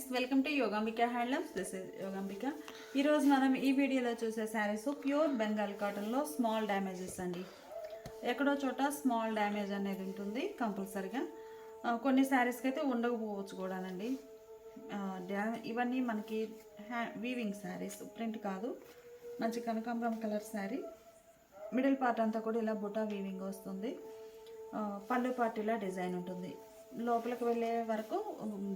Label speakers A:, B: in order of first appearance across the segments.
A: Friends welcome to Yogambika handlooms. This is Yogambika. ఈరోజు మనం ఈ వీడియోలో చూసే శారీస్ ప్యూర్ బెంగాల్ కాటన్లో స్మాల్ డ్యామేజెస్ అండి. ఎక్కడో చోట స్మాల్ డ్యామేజ్ అనేది ఉంటుంది కంపల్సరిగా. కొన్ని శారీస్కి అయితే ఉండకపోవచ్చు కూడానండి. డ్యా ఇవన్నీ మనకి హ్యా వీవింగ్ శారీస్ ప్రింట్ కాదు. మంచి కనకాంబరం కలర్ శారీ. మిడిల్ పార్ట్ అంతా కూడా ఇలా బుటా వీవింగ్ వస్తుంది. పళ్ళు పార్ట్ ఇలా డిజైన్ ఉంటుంది. లోపలికి వెళ్ళే వరకు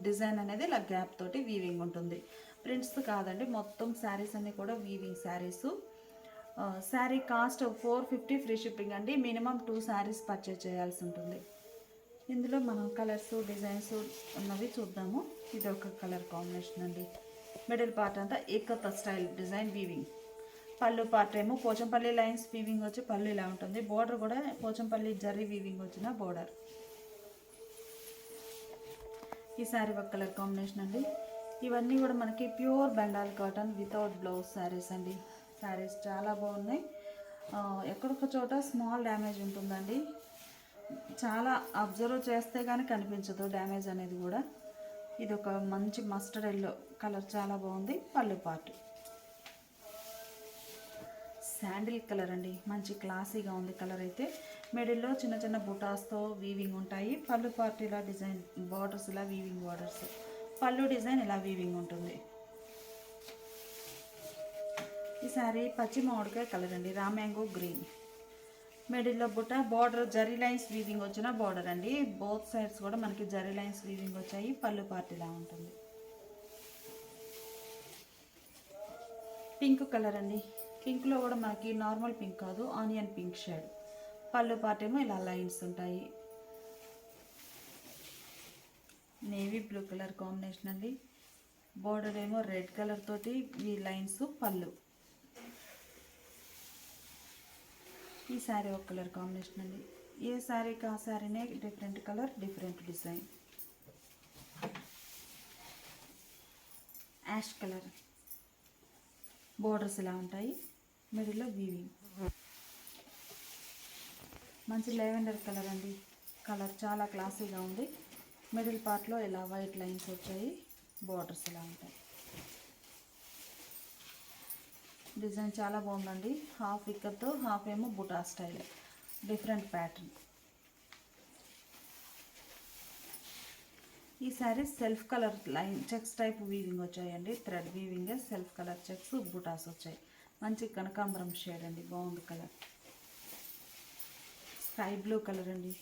A: డిజైన్ అనేది ఇలా గ్యాప్ తోటి వీవింగ్ ఉంటుంది. ప్రింట్స్ కాదండి మొత్తం శారీస్ అన్నీ కూడా weaving saris sari cost four fifty free shipping అండి. మినిమం టూ శారీస్ పర్చేజ్ చేయాల్సి ఉంటుంది. ఇందులో మనం కలర్స్ డిజైన్స్ ఉన్నవి చూద్దాము. ఇది ఒక కలర్ కాంబినేషన్ అండి. మిడిల్ పార్ట్ అంతా ikat style design weaving pallu part ఏమో పోచంపల్లి లైన్స్ వీవింగ్ వచ్చి పళ్ళు ఇలా ఉంటుంది. బోర్డర్ కూడా పోచంపల్లి జర్రీ వీవింగ్ వచ్చిన బోర్డర్ ఈ శారీ ఒక కలర్ కాంబినేషన్ అండి. ఇవన్నీ కూడా మనకి pure Bengal cotton without blouse saris అండి. శారీస్ చాలా బాగున్నాయి. ఆ, ఎక్కడొక చోట స్మాల్ డ్యామేజ్ ఉంటుందండి. చాలా అబ్జర్వ్ చేస్తే కానీ కనిపించదు డ్యామేజ్ అనేది కూడా. ఇది ఒక మంచి మస్టర్డ్ ఎల్లో కలర్ చాలా బాగుంది. పళ్ళు పాటు. శాండిల్ కలర్ అండి. మంచి క్లాసీగా ఉంది కలర్ అయితే. మిడిల్లో చిన్న చిన్న బుటాస్తో వీవింగ్ ఉంటాయి. పళ్ళు పార్ట్ ఇలా డిజైన్ బార్డర్స్ ఇలా వీవింగ్ బార్డర్స్ పళ్ళు డిజైన్ ఇలా వీవింగ్ ఉంటుంది. ఈ సారీ పచ్చి మామిడికాయ కలర్ అండి. Raw mango green. మిడిల్లో butta border zari lines weaving వచ్చిన బార్డర్ అండి. బోత్ సైడ్స్ కూడా మనకి జరీ లైన్స్ వీవింగ్ వచ్చాయి. పళ్ళు పార్ట్ ఇలా ఉంటుంది. పింక్ కలర్ అండి. పింక్లో కూడా మనకి నార్మల్ పింక్ కాదు onion pink shade pallu part ఏమో ఇలా లైన్స్ ఉంటాయి. నేవీ బ్లూ కలర్ కాంబినేషన్ అండి. బోర్డర్ ఏమో రెడ్ కలర్ తోటి ఈ లైన్స్ పళ్ళు. ఈ శారీ ఒక కలర్ కాంబినేషన్ అండి. ఏ శారీకి ఆ శారీనే different colour different design. Ash colour. Borders ఇలా ఉంటాయి. మిడిల్లో వీవింగ్. మంచి లెవెండర్ కలర్ అండి. కలర్ చాలా క్లాసీగా ఉంది. మిడిల్ పార్ట్లో ఇలా వైట్ లైన్స్ వచ్చాయి. బోర్డర్స్ ఇలా ఉంటాయి. డిజైన్ చాలా బాగుందండి. హాఫ్ ఇక్కతో హాఫ్ ఏమో బుటా స్టైల్. Different pattern. ఈ sari self colour line checks type weaving వచ్చాయండి. Thread weaving self colour checks butas వచ్చాయి. మంచి కనకాంబరం షేడ్ అండి. బాగుంది కలర్. స్కై బ్లూ కలర్ అండి.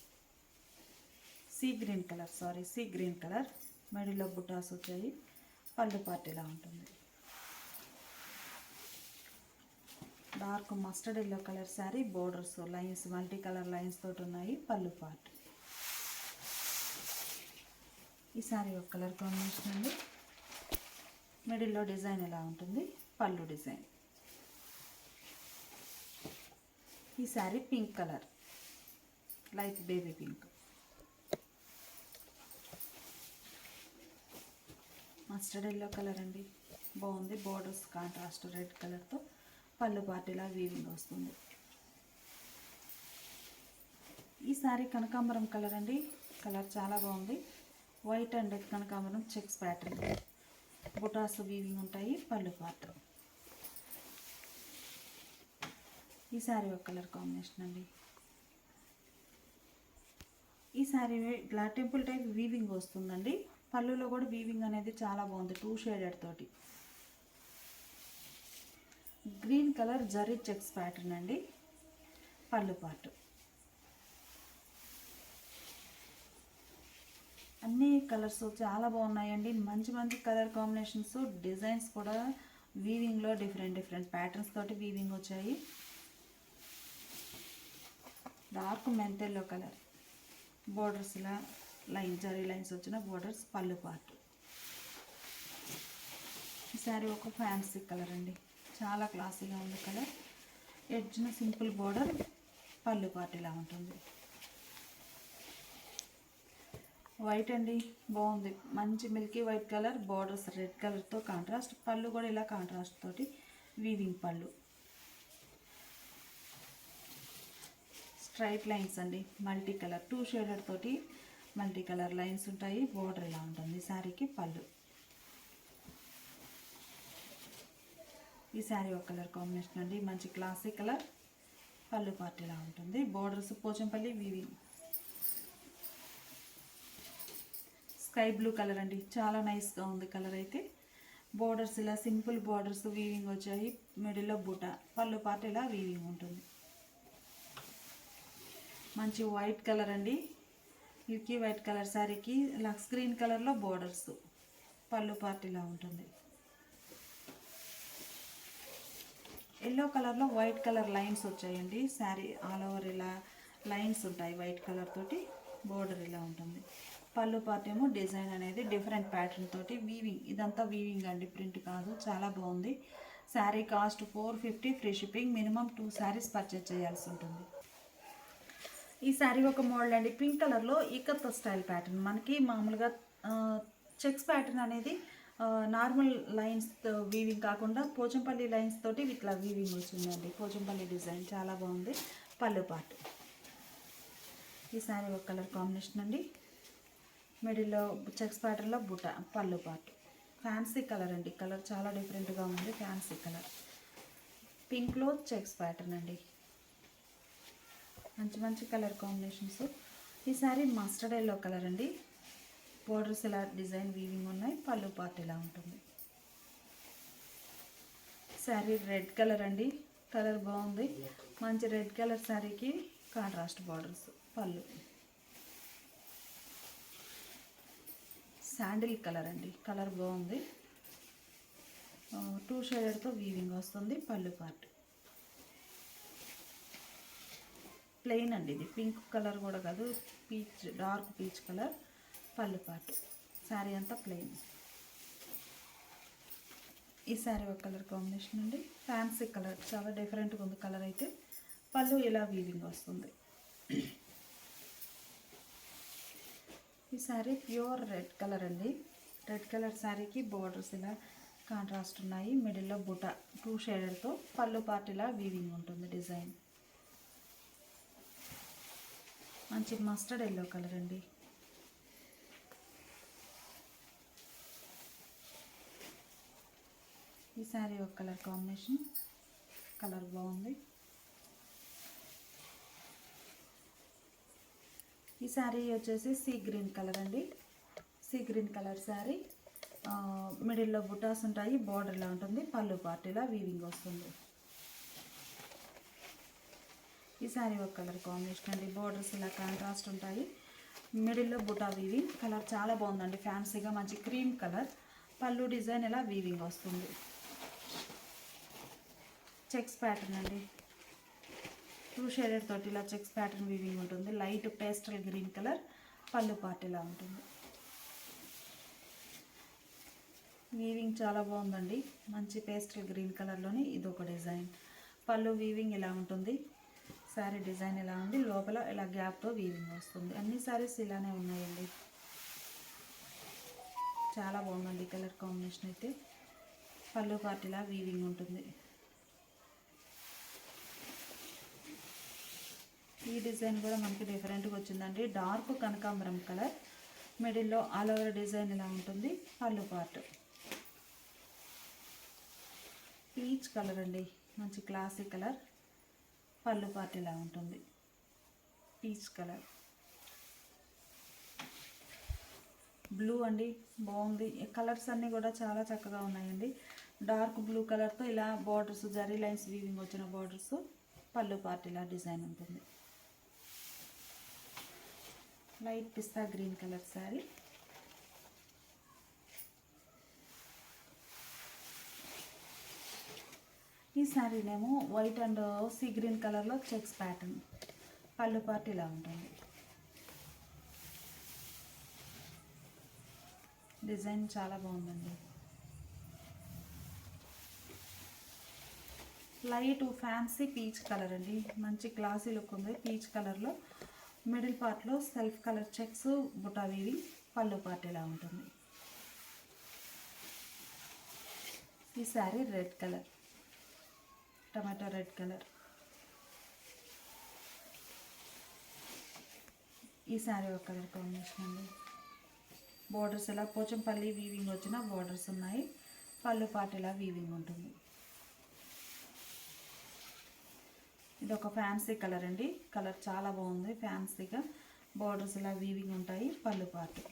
A: Sea green colour sari sea green colour. మెడిలో butas వచ్చాయి. పళ్ళు పార్ట్ ఇలా ఉంటుంది. Dark mustard yellow colour sari borders lines multi colour lines తోటి ఉన్నాయి. పళ్ళు పార్ట్. ఈ శారీ ఒక కలర్ కాంబినేషన్ అండి. మిడిల్లో డిజైన్ ఎలా ఉంటుంది? పళ్ళు డిజైన్. ఈ sari pink colour. Light baby pink. Mustard yellow colour అండి. బాగుంది. బోర్డర్స్ కాంట్రాస్ట్ రెడ్ కలర్తో పళ్ళు పార్టీలా వీవింగ్ వస్తుంది. ఈ సారీ కనకాంబరం కలర్ అండి. కలర్ చాలా బాగుంది. వైట్ అండ్ కనకాంబరం చెక్స్ ప్యాటర్న్ బుటాస్ వీవింగ్ ఉంటాయి. పళ్ళు పార్ట్ ఈ శారీ ఒక కలర్ కాంబినేషన్ అండి. ఈ శారీ ఇట్లా టెంపుల్ టైప్ వీవింగ్ వస్తుందండి. పళ్ళులో కూడా వీవింగ్ అనేది చాలా బాగుంది టూ షేడెడ్ తోటి. Green colour zari checks pattern అండి. పళ్ళు పాటు అన్ని కలర్స్ చాలా బాగున్నాయండి. మంచి మంచి కలర్ కాంబినేషన్స్ డిజైన్స్ కూడా వీవింగ్లో డిఫరెంట్ డిఫరెంట్ ప్యాటర్న్స్ తోటి వీవింగ్ వచ్చాయి. డార్క్ మెంతెల్లో కలర్ బోర్డర్స్ ఇలా లైన్ జరీ లైన్స్ వచ్చిన బోర్డర్స్ పళ్ళు పాటు ఈ శారీ ఒక ఫ్యాన్సీ కలర్ అండి. చాలా క్లాసీగా ఉంది కలర్ ఎడ్జ్న సింపుల్ బోర్డర్ పళ్ళు పాటు ఇలా ఉంటుంది. వైట్ అండి బాగుంది. మంచి milky white colour borders red కలర్తో కాంట్రాస్ట్ పళ్ళు కూడా ఇలా కాంట్రాస్ట్ తోటి వీవింగ్ పళ్ళు. స్ట్రైట్ లైన్స్ అండి. Multi colour. టూ షేడర్ తోటి మల్టీ కలర్ లైన్స్ ఉంటాయి. బోర్డర్ ఇలా ఉంటుంది. శారీకి పళ్ళు. ఈ శారీ ఒక కలర్ కాంబినేషన్ అండి. మంచి క్లాసిక్ కలర్. పళ్ళు పార్టీ ఇలా ఉంటుంది. బోర్డర్స్ పోచంపల్లి వివి. స్కై బ్లూ కలర్ అండి. చాలా నైస్గా ఉంది కలర్ అయితే. బోర్డర్స్ ఇలా సింపుల్ బోర్డర్స్ వీవింగ్ వచ్చాయి. మిడిల్లో బుట. పళ్ళు పార్టీ ఇలా వీవింగ్ ఉంటుంది. మంచి వైట్ కలర్ అండి. ఇవికి వైట్ కలర్ శారీకి లక్స్ గ్రీన్ కలర్లో బోర్డర్స్ పళ్ళు పార్టీలా ఉంటుంది. ఎల్లో కలర్లో వైట్ కలర్ లైన్స్ వచ్చాయండి. శారీ ఆల్ ఓవర్ ఇలా లైన్స్ ఉంటాయి వైట్ కలర్ తోటి బోర్డర్ ఇలా ఉంటుంది. పళ్ళు పార్ట్ ఏమో డిజైన్ అనేది డిఫరెంట్ ప్యాటర్న్ తోటి వీవింగ్ ఇదంతా వీవింగ్ అండి ప్రింట్ కాదు చాలా బాగుంది. Sari cost four fifty free shipping minimum two saris purchase చేయాల్సి ఉంటుంది. ఈ శారీ ఒక మోడల్ అండి. పింక్ కలర్లో ఈకత్త స్టైల్ ప్యాటర్న్. మనకి మామూలుగా చెక్స్ ప్యాటర్న్ అనేది నార్మల్ లైన్స్ వీవింగ్ కాకుండా పోచంపల్లి లైన్స్ తోటి ఇట్లా వీవింగ్ వచ్చిందండి. పోచంపల్లి డిజైన్ చాలా బాగుంది. పళ్ళు పాటు ఈ శారీ ఒక కలర్ కాంబినేషన్ అండి. మిడిల్లో చెక్స్ ప్యాటర్న్లో బుట పళ్ళు పాటు ఫ్యాన్సీ కలర్ అండి. కలర్ చాలా డిఫరెంట్గా ఉంది. Fancy colour. పింక్లో చెక్స్ ప్యాటర్న్ అండి. మంచి మంచి కలర్ కాంబినేషన్స్. ఈ శారీ మస్టర్డ్ ఎల్లో కలర్ అండి. బోర్డర్స్ ఇలా డిజైన్ వీవింగ్ ఉన్నాయి పళ్ళు పార్ట్ ఇలా ఉంటుంది. శారీ రెడ్ కలర్ అండి. కలర్ బాగుంది. మంచి రెడ్ కలర్ శారీకి contrast borders pallu. Sandal colour అండి. కలర్ బాగుంది. టూ షేడెడ్తో వీవింగ్ వస్తుంది పళ్ళు పార్ట్ ప్లెయిన్ అండి ఇది. పింక్ కలర్ కూడా కాదు పీచ్ డార్క్ పీచ్ కలర్ పళ్ళు పాటు శారీ అంతా ప్లెయిన్. ఈ శారీ ఒక కలర్ కాంబినేషన్ అండి. ఫ్యాన్సీ కలర్ చాలా డిఫరెంట్గా ఉంది కలర్ అయితే. పళ్ళు ఇలా వీవింగ్ వస్తుంది. ఈ శారీ ప్యూర్ రెడ్ కలర్ అండి. రెడ్ కలర్ శారీకి బోర్డర్స్ ఇలా కాంట్రాస్ట్ ఉన్నాయి. మిడిల్లో బుట టూ షేడర్తో పళ్ళు పార్ట్ ఇలా వీవింగ్ ఉంటుంది డిజైన్. మంచి మస్టర్డ్ ఎల్లో కలర్ అండి. ఈ శారీ ఒక కలర్ కాంబినేషన్. కలర్ బాగుంది. ఈ శారీ వచ్చేసి సీ గ్రీన్ కలర్ అండి. సీ గ్రీన్ కలర్ శారీ మిడిల్లో బుటాస్ ఉంటాయి బార్డర్లా ఉంటుంది పళ్ళు పార్టీలా వీవింగ్ వస్తుంది. ఈ శారీ ఒక కలర్ కాంబినేషన్ అండి. బార్డర్స్ ఇలా కాంట్రాస్ట్ ఉంటాయి. మిడిల్లో బుటా వీవింగ్ కలర్ చాలా బాగుందండి. ఫ్యాన్సీగా మంచి క్రీమ్ కలర్. పళ్ళు డిజైన్ ఇలా వీవింగ్ వస్తుంది. చెక్స్ ప్యాటర్న్ అండి. టూ షేడెడ్ తోటి ఇలా చెక్స్ ప్యాటర్న్ వీవింగ్ ఉంటుంది. Light pastel green colour. Pallu part ఇలా ఉంటుంది. వీవింగ్ చాలా బాగుందండి. మంచి పేస్టల్ గ్రీన్ కలర్లోని ఇది ఒక డిజైన్ పళ్ళు వీవింగ్ ఇలా ఉంటుంది. శారీ డిజైన్ ఇలా ఉంది? లోపల ఇలా గ్యాప్తో వీవింగ్ వస్తుంది? అన్ని శారీస్ ఇలానే ఉన్నాయండి. చాలా బాగుందండి కలర్ కాంబినేషన్ అయితే. పళ్ళు పార్టీలా వీవింగ్ ఉంటుంది. ఈ డిజైన్ కూడా మనకి డిఫరెంట్గా వచ్చిందండి. డార్క్ కనకాంబరం కలర్. మిడిల్లో ఆల్ ఓవర్ డిజైన్ ఇలా ఉంటుంది? పళ్ళు పార్ట్ పీచ్ కలర్ అండి. మంచి క్లాసిక్ కలర్. పళ్ళు పార్ట్ ఇలా ఉంటుంది. పీచ్ కలర్ బ్లూ అండి బాగుంది. కలర్స్ అన్నీ కూడా చాలా చక్కగా ఉన్నాయండి. డార్క్ బ్లూ కలర్తో ఇలా బార్డర్స్ జరీ లైన్స్ వీవింగ్ వచ్చిన బార్డర్స్ పళ్ళు పార్ట్ ఇలా డిజైన్ ఉంటుంది. Light pista green colour sari ఈ శారీనేమో వైట్ అండ్ సీ గ్రీన్ కలర్లో చెక్స్ ప్యాటర్న్ పళ్ళు పార్ట్ ఇలా ఉంటుంది. డిజైన్ చాలా బాగుందండి. లైట్ ఫ్యాన్సీ పీచ్ కలర్ అండి. మంచి క్లాసీ లుక్ ఉంది. పీచ్ కలర్లో మిడిల్ పార్ట్లో సెల్ఫ్ కలర్ చెక్స్ బుటావీవి పళ్ళు పార్ట్ ఇలా ఉంటుంది. ఈ శారీ రెడ్ కలర్ టమాటా రెడ్ కలర్. ఈ శారీ ఒక కలర్ కాంబినేషన్ అండి. బార్డర్స్ ఎలా పోచంపల్లి వీవింగ్ వచ్చిన బార్డర్స్ ఉన్నాయి. పళ్ళు పాటు ఇలా వీవింగ్ ఉంటుంది. ఇది ఒక ఫ్యాన్సీ కలర్ అండి. కలర్ చాలా బాగుంది ఫ్యాన్సీగా బార్డర్స్ ఇలా వీవింగ్ ఉంటాయి పళ్ళు పాటు.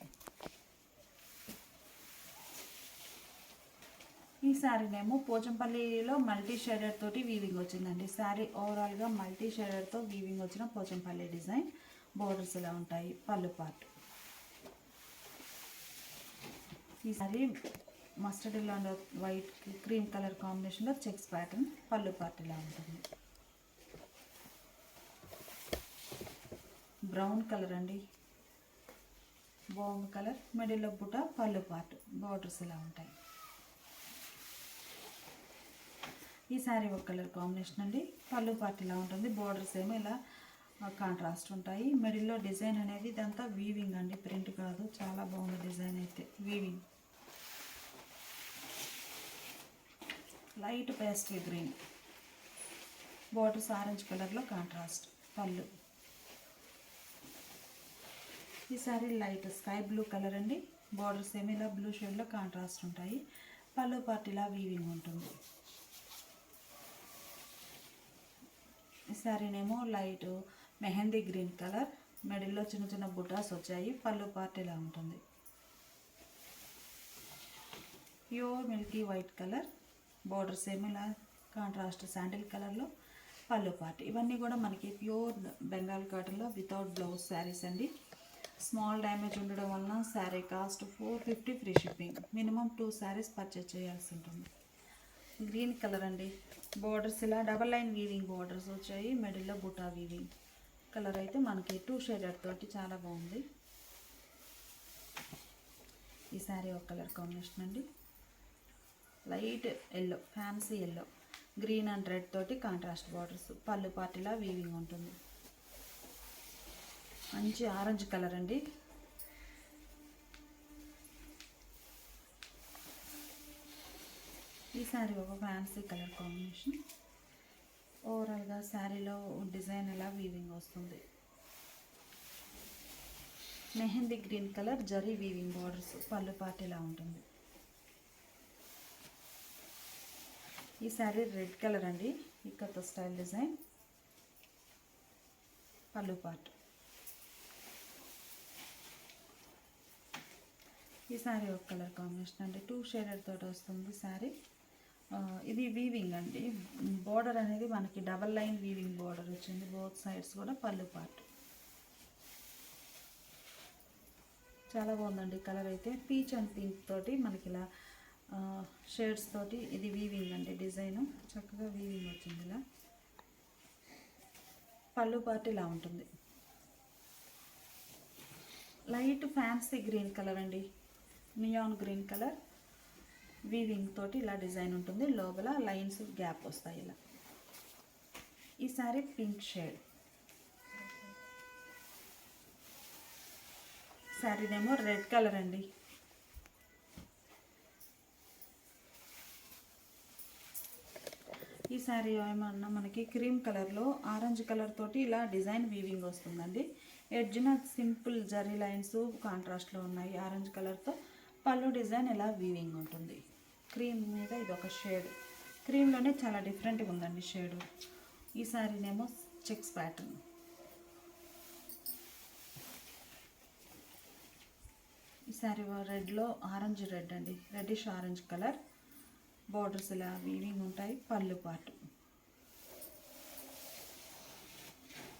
A: ఈ శారీనేమో పోచంపల్లిలో మల్టీ షేడెడ్ తోటి వీవింగ్ వచ్చిందండి. శారీ ఓవరాల్గా మల్టీ షెడర్తో వీవింగ్ వచ్చిన పోచంపల్లి డిజైన్. బోర్డర్స్ ఇలా ఉంటాయి? పళ్ళు పార్ట్ ఈ శారీ మస్టర్డ్ ఇలా అండ్ వైట్ క్రీమ్ కలర్ కాంబినేషన్లో చెక్స్ ప్యాటర్న్ పళ్ళు పార్ట్ ఇలా ఉంటుంది? బ్రౌన్ కలర్ అండి. బాగుంది కలర్ మిడిల్లో బుట్ట పళ్ళు పార్ట్ బార్డర్స్ ఇలా ఉంటాయి? ఈ శారీ ఒక కలర్ కాంబినేషన్ అండి. పళ్ళు పార్ట్ ఇలా ఉంటుంది. బార్డర్స్ ఏమో ఇలా కాంట్రాస్ట్ ఉంటాయి. మిడిల్లో డిజైన్ అనేది ఇదంతా వీవింగ్ అండి. ప్రింట్ కాదు. చాలా బాగుంది డిజైన్ అయితే. Weaving light pastel green borders orange కలర్లో కాంట్రాస్ట్ పళ్ళు ఈ sari light sky blue colour అండి. బార్డర్స్ ఏమి ఇలా బ్లూ షేడ్లో కాంట్రాస్ట్ ఉంటాయి. పళ్ళు పార్ట్ ఇలా వీవింగ్ ఉంటుంది. శారీనేమో లైట్ మెహందీ గ్రీన్ కలర్ మెడల్లో చిన్న చిన్న బుటాస్ వచ్చాయి పళ్ళు పార్ట్ ఇలా ఉంటుంది. Pure milky white colour border same ఇలా కాంట్రాస్ట్ శాండిల్ కలర్లో పళ్ళు పార్ట్. ఇవన్నీ కూడా మనకి ప్యూర్ బెంగాల్ కాటన్లో వితౌట్ బ్లౌజ్ శారీస్ అండి. స్మాల్ డ్యామేజ్ ఉండడం వలన sari cost four fifty free shipping. Minimum two saris purchase చేయాల్సి ఉంటుంది. గ్రీన్ కలర్ అండి. బోర్డర్స్ ఇలా డబల్ లైన్ వీవింగ్ బోర్డర్స్ వచ్చాయి. మిడిల్లో బుటా వీవింగ్ కలర్ అయితే మనకి టూ షేడెడ్ తోటి చాలా బాగుంది. ఈ శారీ ఒక కలర్ కాంబినేషన్ అండి. Light yellow fancy yellow green and red తోటి కాంట్రాస్ట్ బార్డర్స్ పళ్ళు పార్టీలా వీవింగ్ ఉంటుంది. మంచి ఆరెంజ్ కలర్ అండి. ఈ శారీ ఒక ఫ్యాన్సీ కలర్ కాంబినేషన్ ఓవరాల్గా శారీలో డిజైన్ ఎలా వీవింగ్ వస్తుంది? Mehndi green colour zari weaving borders pallu part ఇలా ఉంటుంది? ఈ శారీ రెడ్ కలర్ అండి. Ikat style design pallu part ఈ శారీ ఒక కలర్ కాంబినేషన్ అండి. టూ షేడెడ్ తోటి వస్తుంది శారీ ఇది వీవింగ్ అండి. బోర్డర్ అనేది మనకి డబల్ లైన్ వీవింగ్ బోర్డర్ వచ్చింది. బోత్ సైడ్స్ కూడా పళ్ళు పార్ట్ చాలా బాగుందండి కలర్ అయితే. పీచ్ అండ్ పింక్ తోటి మనకి ఇలా షేడ్స్ తోటి ఇది వీవింగ్ అండి డిజైన్ చక్కగా వీవింగ్ వచ్చింది ఇలా. పళ్ళు పార్ట్ ఇలా ఉంటుంది. లైట్ ఫ్యాన్సీ గ్రీన్ కలర్ అండి. నియాన్ గ్రీన్ కలర్ వీవింగ్ తోటి ఇలా డిజైన్ ఉంటుంది. లోపల లైన్స్ గ్యాప్ వస్తాయి ఇలా. ఈ సారీ పింక్ షేడ్ శారీనేమో రెడ్ కలర్ అండి. ఈ శారీ ఏమన్నా మనకి క్రీమ్ కలర్లో ఆరెంజ్ కలర్ తోటి ఇలా డిజైన్ వీవింగ్ వస్తుందండి. ఎడ్జ్న సింపుల్ జరీ లైన్స్ కాంట్రాస్ట్లో ఉన్నాయి. ఆరెంజ్ కలర్తో పళ్ళు డిజైన్ ఇలా వీవింగ్ ఉంటుంది. క్రీమ్ మీద ఇది ఒక షేడ్. క్రీమ్లోనే చాలా డిఫరెంట్గా ఉందండి షేడు. ఈ శారీనేమో చెక్స్ ప్యాటర్న్. ఈ శారీ రెడ్లో ఆరెంజ్ రెడ్ అండి. Reddish orange colour. బార్డర్స్ ఇలా వీవింగ్ ఉంటాయి పళ్ళు పాటు.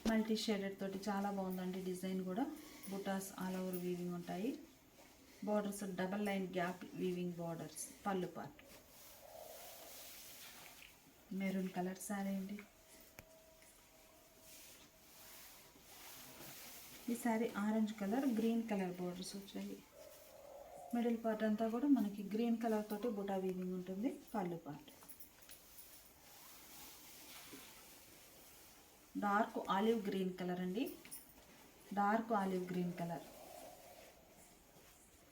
A: మల్టీ షేడెడ్ తోటి చాలా బాగుందండి డిజైన్ కూడా. బుటాస్ ఆల్ ఓవర్ వీవింగ్ ఉంటాయి. Borders double line gap weaving borders pallu part maroon colour sari అండి ఈ sari orange colour green colour borders వచ్చాయి. మిడిల్ పార్ట్ అంతా కూడా మనకి గ్రీన్ కలర్ తోటి బుటా వీవింగ్ ఉంటుంది pallu part dark olive green colour అండి. Dark olive green colour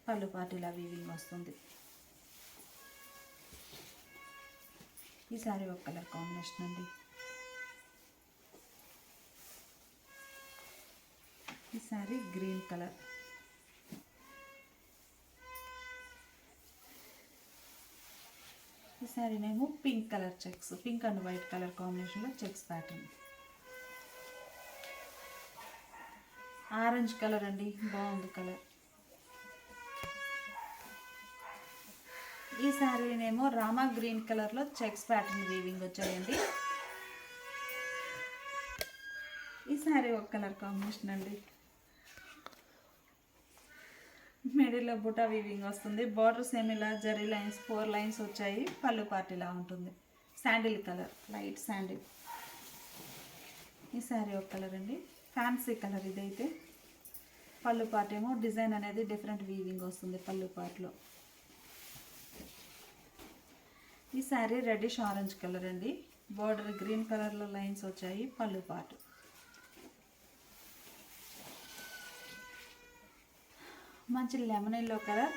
A: pallu పార్టీలు అవి ఇవి వస్తుంది ఈసారి ఒక కలర్ కాంబినేషన్ అండి. ఈసారి గ్రీన్ కలర్. ఈసారి మేము pink colour checks pink and white colour కాంబినేషన్లో చెక్స్ ప్యాటర్న్. ఆరెంజ్ కలర్ అండి బాగుంది కలర్. ఈ శారీనేమో రామా గ్రీన్ కలర్లో చెక్స్ ప్యాటర్న్ వీవింగ్ వచ్చాయండి. ఈ శారీ ఒక కలర్ కాంబినేషన్ అండి. మిడిల్లో బుటా వీవింగ్ వస్తుంది. బార్డర్స్ సేమ్ ఇలా జరీ లైన్స్ ఫోర్ లైన్స్ వచ్చాయి. పళ్ళు పార్టీలా ఉంటుంది. శాండిల్ కలర్ లైట్ శాండిల్ ఈ శారీ ఒక కలర్ అండి. ఫ్యాన్సీ కలర్ ఇదైతే. పళ్ళు పార్ట్ ఏమో డిజైన్ అనేది డిఫరెంట్ వీవింగ్ వస్తుంది పళ్ళు పార్ట్లో. ఈ శారీ రెడ్డిష్ ఆరెంజ్ కలర్ అండి. బార్డర్ గ్రీన్ కలర్లో లైన్స్ వచ్చాయి. పళ్ళు పార్ట్ మంచి lemon yellow colour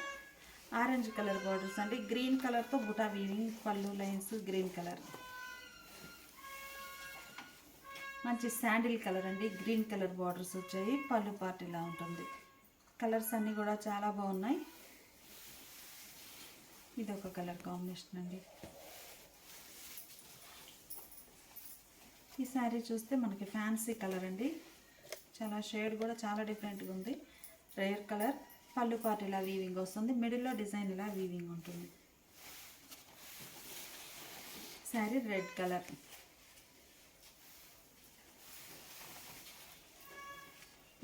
A: orange colour borders అండి. గ్రీన్ కలర్తో buta weaving pallu lines green colour మంచి శాండిల్ కలర్ అండి. గ్రీన్ కలర్ బార్డర్స్ వచ్చాయి. పళ్ళు పార్ట్ ఇలా ఉంటుంది. కలర్స్ అన్నీ కూడా చాలా బాగున్నాయి. ఇది ఒక కలర్ కాంబినేషన్ అండి. ఈ శారీ చూస్తే మనకి ఫ్యాన్సీ కలర్ అండి. చాలా షేడ్ కూడా చాలా డిఫరెంట్గా ఉంది. రేర్ కలర్ పళ్ళు పాటు ఇలా వీవింగ్ వస్తుంది. మిడిల్లో డిజైన్ ఇలా వీవింగ్ ఉంటుంది. Sari red colour.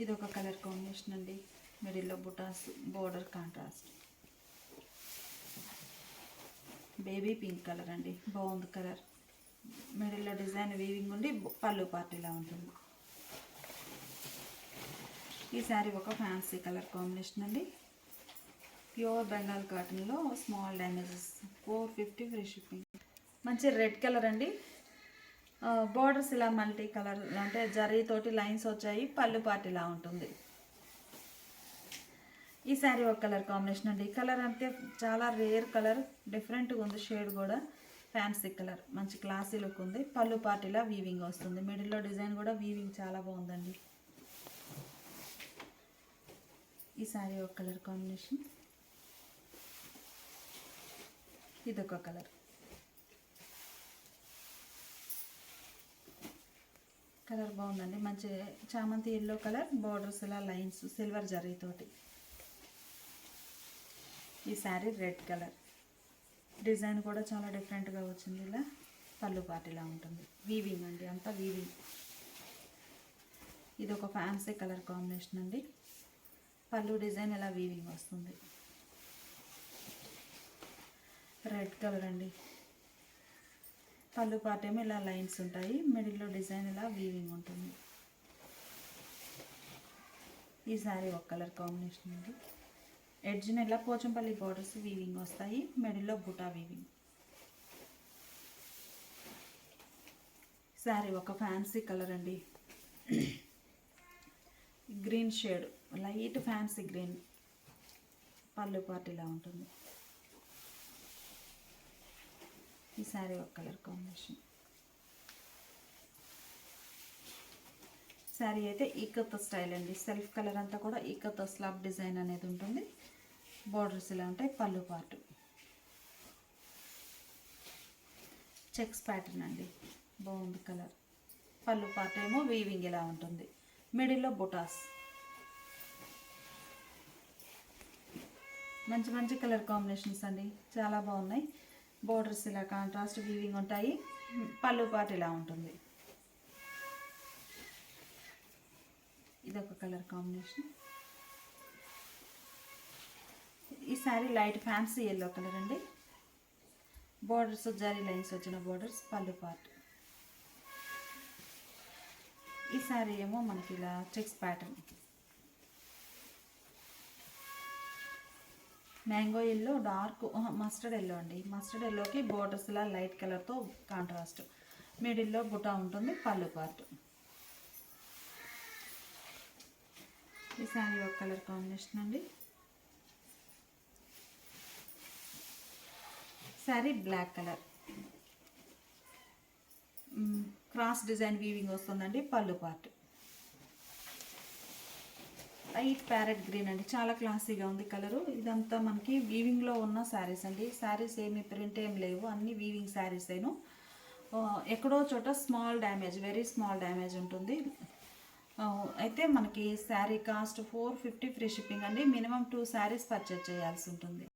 A: ఇది ఒక కలర్ కాంబినేషన్ అండి. మిడిల్లో బుటాస్ border contrast. Baby pink colour అండి. బాగుంది కలర్. మిడిల్లో డిజైన్ వీవింగ్ ఉండి పళ్ళు పార్ట్ ఇలా ఉంటుంది. ఈ శారీ ఒక ఫ్యాన్సీ కలర్ కాంబినేషన్ అండి. ప్యూర్ బెంగాల్ కాటన్లో small damages. Four fifty free shipping. మంచి రెడ్ కలర్ అండి. బోర్డర్స్ ఇలా మల్టీ కలర్ అంటే జరీ తోటి లైన్స్ వచ్చాయి పళ్ళు పార్ట్ ఇలా ఉంటుంది. ఈ శారీ ఒక కలర్ కాంబినేషన్ అండి. ఈ కలర్ అంటే చాలా రేర్ కలర్ డిఫరెంట్గా ఉంది షేడ్ కూడా. ఫ్యాన్సీ కలర్ మంచి క్లాసీ లుక్ ఉంది. పళ్ళు పార్టీలా వీవింగ్ వస్తుంది. మిడిల్లో డిజైన్ కూడా వీవింగ్ చాలా బాగుందండి. ఈ శారీ ఒక కలర్ కాంబినేషన్. ఇదొక కలర్. కలర్ బాగుందండి. మంచి చామంతి ఎల్లో కలర్ బార్డర్స్ ఇలా లైన్స్ సిల్వర్ జరీతోటి ఈ శారీ రెడ్ కలర్. డిజైన్ కూడా చాలా డిఫరెంట్గా వచ్చింది ఇలా. పళ్ళు పాటిలా ఉంటుంది. వీవింగ్ అండి అంతా వీవింగ్. ఇది ఒక ఫ్యాన్సీ కలర్ కాంబినేషన్ అండి. పళ్ళు డిజైన్ ఇలా వీవింగ్ వస్తుంది. రెడ్ కలర్ అండి. పళ్ళు పార్టీ ఏమో ఇలా లైన్స్ ఉంటాయి. మిడిల్లో డిజైన్ ఇలా వీవింగ్ ఉంటుంది. ఈ శారీ ఒక కలర్ కాంబినేషన్ అండి. ఎడ్జ్ని ఇలా పోచంపల్లి బార్డర్స్ వీవింగ్ వస్తాయి. మిడిల్లో బుటా వీవింగ్ శారీ ఒక ఫ్యాన్సీ కలర్ అండి. Green shade light fancy green pallu part ఇలా ఉంటుంది. ఈ శారీ ఒక కలర్ కాంబినేషన్ శారీ అయితే ఈకత్ స్టైల్ అండి. సెల్ఫ్ కలర్ అంతా కూడా ఈకత్ స్లాబ్ డిజైన్ అనేది ఉంటుంది. బార్డర్స్ ఇలా ఉంటాయి పళ్ళు పార్ట్. చెక్స్ ప్యాటర్న్ అండి. బాగుంది కలర్. పళ్ళు పార్ట్ ఏమో వీవింగ్ ఇలా ఉంటుంది. మిడిల్లో బుటాస్. మంచి మంచి కలర్ కాంబినేషన్స్ అండి. చాలా బాగున్నాయి. బోర్డర్స్ ఇలా కాంట్రాస్ట్ వీవింగ్ ఉంటాయి. పళ్ళు పార్ట్ ఇలా ఉంటుంది. ఇదొక కలర్ కాంబినేషన్. ఈ sari light fancy yellow colour అండి. బోర్డర్స్ జరీ లైన్స్ వచ్చిన బార్డర్స్ పళ్ళు పార్ట్ ఈ శారీ ఏమో మనకి ఇలా checks pattern mango yellow dark mustard yellow అండి. మస్టర్డ్ ఎల్లోకి బోర్డర్స్ ఇలా లైట్ కలర్తో కాంట్రాస్ట్ మిడిల్లో బుటా ఉంటుంది పళ్ళు పార్ట్ ఈ శారీ ఒక కలర్ కాంబినేషన్ అండి. Sari black colour. Cross design weaving వస్తుందండి pallu part. Light parrot green అండి చాలా క్లాసీగా ఉంది కలరు. ఇదంతా మనకి వీవింగ్లో ఉన్న శారీస్ అండి. శారీస్ ఏమి ప్రింట్ ఏం లేవు అన్ని వీవింగ్ శారీస్ ఎక్కడో చోట small damage very small damage ఉంటుంది. అయితే మనకి sari cost four fifty free shipping అండి. మినిమం టూ శారీస్ పర్చేజ్ చేయాల్సి ఉంటుంది.